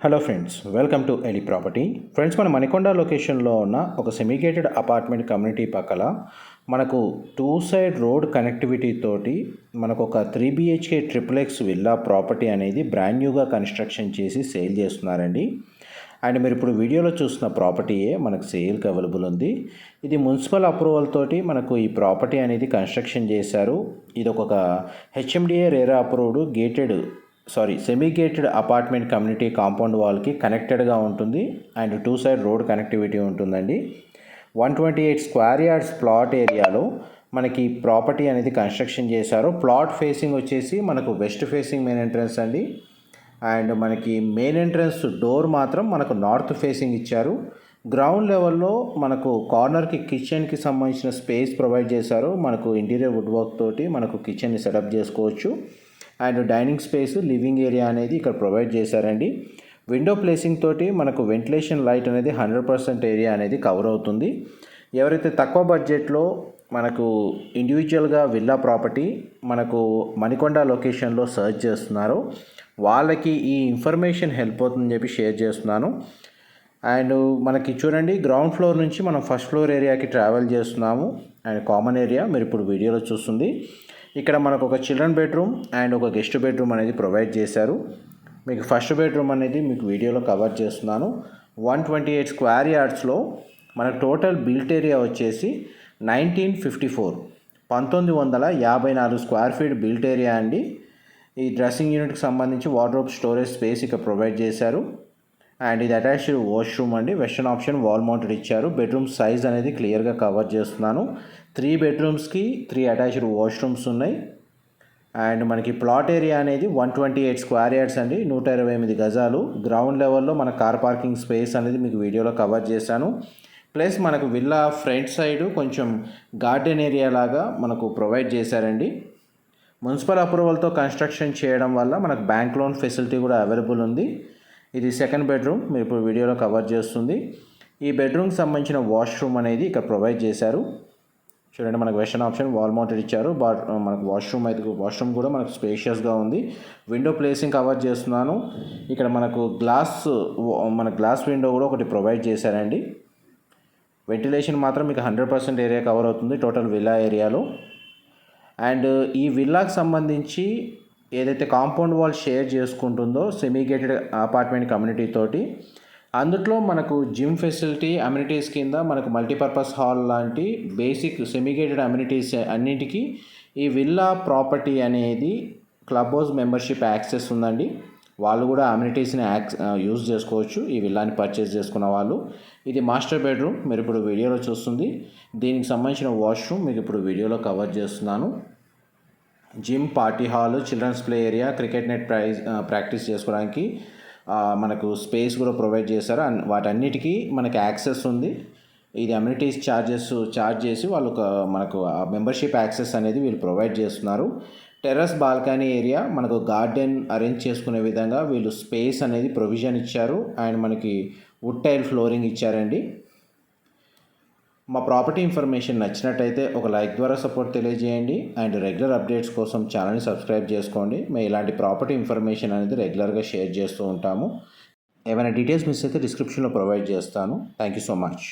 Hello friends welcome to ఎలి property friends మన మణికొండ లొకేషన్లో ఉన్న ఒక సెమిగేటెడ్ అపార్ట్మెంట్ కమ్యూనిటీ పక్కల మనకు టూ సైడ్ రోడ్ కనెక్టివిటీ తోటి మనకు ఒక three BHK triple X villa property అనేది బ్రాండ్ న్యూగా కన్స్ట్రక్షన్ చేసి సేల్ చేస్తున్నారండి. అండ్ మీరు ఇప్పుడు వీడియోలో చూసిన ప్రాపర్టీయే మనకు సేల్కి అవైలబుల్ ఉంది. ఇది మున్సిపల్ అప్రూవల్ తోటి మనకు ఈ ప్రాపర్టీ అనేది కన్స్ట్రక్షన్ చేశారు. ఇది ఒక HMDA RERA approved gated sorry semi gated apartment community compound వాల్కి కనెక్టెడ్గా ఉంటుంది. And two side road connectivity ఉంటుందండి. One twenty eight square yards plot ఏరియాలో మనకి ప్రాపర్టీ అనేది కన్స్ట్రక్షన్ చేశారు. ప్లాట్ ఫేసింగ్ వచ్చేసి మనకు వెస్ట్ ఫేసింగ్ మెయిన్ ఎంట్రన్స్ అండి. అండ్ మనకి మెయిన్ ఎంట్రన్స్ డోర్ మాత్రం మనకు నార్త్ ఫేసింగ్ ఇచ్చారు. గ్రౌండ్ లెవెల్లో మనకు కార్నర్కి కిచెన్కి సంబంధించిన స్పేస్ ప్రొవైడ్ చేశారు. మనకు ఇంటీరియర్ వుడ్ వర్క్ తోటి మనకు కిచెన్ని సెటప్ చేసుకోవచ్చు. And dining space living area అనేది ఇక్కడ ప్రొవైడ్ చేశారండి. విండో ప్లేసింగ్ తోటి మనకు వెంటిలేషన్ లైట్ అనేది హండ్రెడ్ పర్సెంట్ ఏరియా అనేది కవర్ అవుతుంది. ఎవరైతే తక్కువ బడ్జెట్లో మనకు ఇండివిజువల్గా విల్లా ప్రాపర్టీ మనకు మణికొండ లొకేషన్లో సర్చ్ చేస్తున్నారో వాళ్ళకి ఈ ఇన్ఫర్మేషన్ హెల్ప్ అవుతుందని చెప్పి షేర్ చేస్తున్నాను. అండ్ మనకి చూడండి గ్రౌండ్ ఫ్లోర్ నుంచి మనం ఫస్ట్ ఫ్లోర్ ఏరియాకి ట్రావెల్ చేస్తున్నాము. అండ్ కామన్ ఏరియా మీరు ఇప్పుడు వీడియోలో చూస్తుంది. ఇక్కడ మనకు ఒక చిల్డ్రన్ బెడ్రూమ్ అండ్ ఒక గెస్ట్ బెడ్రూమ్ అనేది ప్రొవైడ్ చేశారు. మీకు ఫస్ట్ బెడ్రూమ్ అనేది మీకు వీడియోలో కవర్ చేస్తున్నాను. వన్ ట్వంటీ ఎయిట్ స్క్వేర్ యార్డ్స్లో మనకు టోటల్ బిల్ట్ ఏరియా వచ్చేసి నైన్టీన్ ఫిఫ్టీ ఫోర్ పంతొమ్మిది వందల యాభై నాలుగు స్క్వేర్ ఫీట్ బిల్ట్ ఏరియా అండి. ఈ డ్రెస్సింగ్ యూనిట్కి సంబంధించి వార్డ్రోబ్ స్టోరేజ్ స్పేస్ ఇక్కడ ప్రొవైడ్ చేశారు. అండ్ ఇది అటాచ్డ్ వాష్రూమ్ అండి. వెస్టర్న్ ఆప్షన్ వాల్ మౌంటెడ్ ఇచ్చారు. బెడ్రూమ్ సైజ్ అనేది క్లియర్గా కవర్ చేస్తున్నాను. త్రీ బెడ్రూమ్స్కి త్రీ అటాచ్డ్ వాష్రూమ్స్ ఉన్నాయి. అండ్ మనకి ప్లాట్ ఏరియా అనేది one twenty eight square yards అండి. నూట ఇరవై ఎనిమిది గజాలు. గ్రౌండ్ లెవెల్లో మన కార్ పార్కింగ్ స్పేస్ అనేది మీకు వీడియోలో కవర్ చేశాను. ప్లస్ మనకు విల్లా ఫ్రంట్ సైడ్ కొంచెం గార్డెన్ ఏరియా లాగా మనకు ప్రొవైడ్ చేశారండి. మున్సిపల్ అప్రూవల్తో కన్స్ట్రక్షన్ చేయడం వల్ల మనకు బ్యాంక్ లోన్ ఫెసిలిటీ కూడా అవైలబుల్ ఉంది. ఇది సెకండ్ బెడ్రూమ్ మీరు ఇప్పుడు వీడియోలో కవర్ చేస్తుంది. ఈ బెడ్రూమ్కి సంబంధించిన వాష్రూమ్ అనేది ఇక్కడ ప్రొవైడ్ చేశారు. చూడండి మనకు వెస్టర్న్ ఆప్షన్ వాల్ మౌంటెడ్ ఇచ్చారు. బట్ మనకు వాష్రూమ్ అయితే వాష్రూమ్ కూడా మనకు స్పేషియస్గా ఉంది. విండో ప్లేసింగ్ కవర్ చేస్తున్నాను. ఇక్కడ మనకు గ్లాస్ మన గ్లాస్ విండో కూడా ఒకటి ప్రొవైడ్ చేశారండి. వెంటిలేషన్ మాత్రం మీకు హండ్రెడ్ పర్సెంట్ ఏరియా కవర్ అవుతుంది టోటల్ విల్లా ఏరియాలో అండ్ ఈ విల్లాకి సంబంధించి ఏదైతే కాంపౌండ్ వాల్ షేర్ చేసుకుంటుందో సెమీ గేటెడ్ అపార్ట్మెంట్ కమ్యూనిటీ తోటి అందులో మనకు జిమ్ ఫెసిలిటీ అమ్యూనిటీస్ కింద మనకు మల్టీపర్పస్ హాల్ లాంటి బేసిక్ సెమీగేటెడ్ అమ్యూనిటీస్ అన్నింటికి ఈ విల్లా ప్రాపర్టీ అనేది క్లబ్ హౌస్ మెంబర్షిప్ యాక్సెస్ ఉందండి. వాళ్ళు కూడా అమ్యూనిటీస్ని యాక్స్ యూజ్ చేసుకోవచ్చు. ఈ విల్లాని పర్చేస్ చేసుకున్న వాళ్ళు. ఇది మాస్టర్ బెడ్రూమ్. మీరు ఇప్పుడు వీడియోలో చూస్తుంది. దీనికి సంబంధించిన వాష్రూమ్ మీకు ఇప్పుడు వీడియోలో కవర్ చేస్తున్నాను. Gym party hall children's play area cricket net prize practice చేసుకోవడానికి మనకు స్పేస్ కూడా ప్రొవైడ్ చేశారు. అండ్ వాటన్నిటికీ మనకి యాక్సెస్ ఉంది. ఇది అమ్యూనిటీస్ ఛార్జెస్ ఛార్జ్ చేసి వాళ్ళు మనకు మెంబర్షిప్ యాక్సెస్ అనేది వీళ్ళు ప్రొవైడ్ చేస్తున్నారు. టెర్రస్ బాల్కనీ ఏరియా మనకు గార్డెన్ అరేంజ్ చేసుకునే విధంగా వీళ్ళు స్పేస్ అనేది ప్రొవిజన్ ఇచ్చారు. అండ్ మనకి వుడ్ టైల్ ఫ్లోరింగ్ ఇచ్చారండి. మా ప్రాపర్టీ ఇన్ఫర్మేషన్ నచ్చినట్టయితే ఒక లైక్ ద్వారా సపోర్ట్ తెలియజేయండి. అండ్ రెగ్యులర్ అప్డేట్స్ కోసం ఛానల్ని సబ్స్క్రైబ్ చేసుకోండి. మేము ఇలాంటి ప్రాపర్టీ ఇన్ఫర్మేషన్ అనేది రెగ్యులర్గా షేర్ చేస్తూ ఉంటాము. ఏమైనా డీటెయిల్స్ మిస్ అయితే డిస్క్రిప్షన్లో ప్రొవైడ్ చేస్తాను. Thank you so much.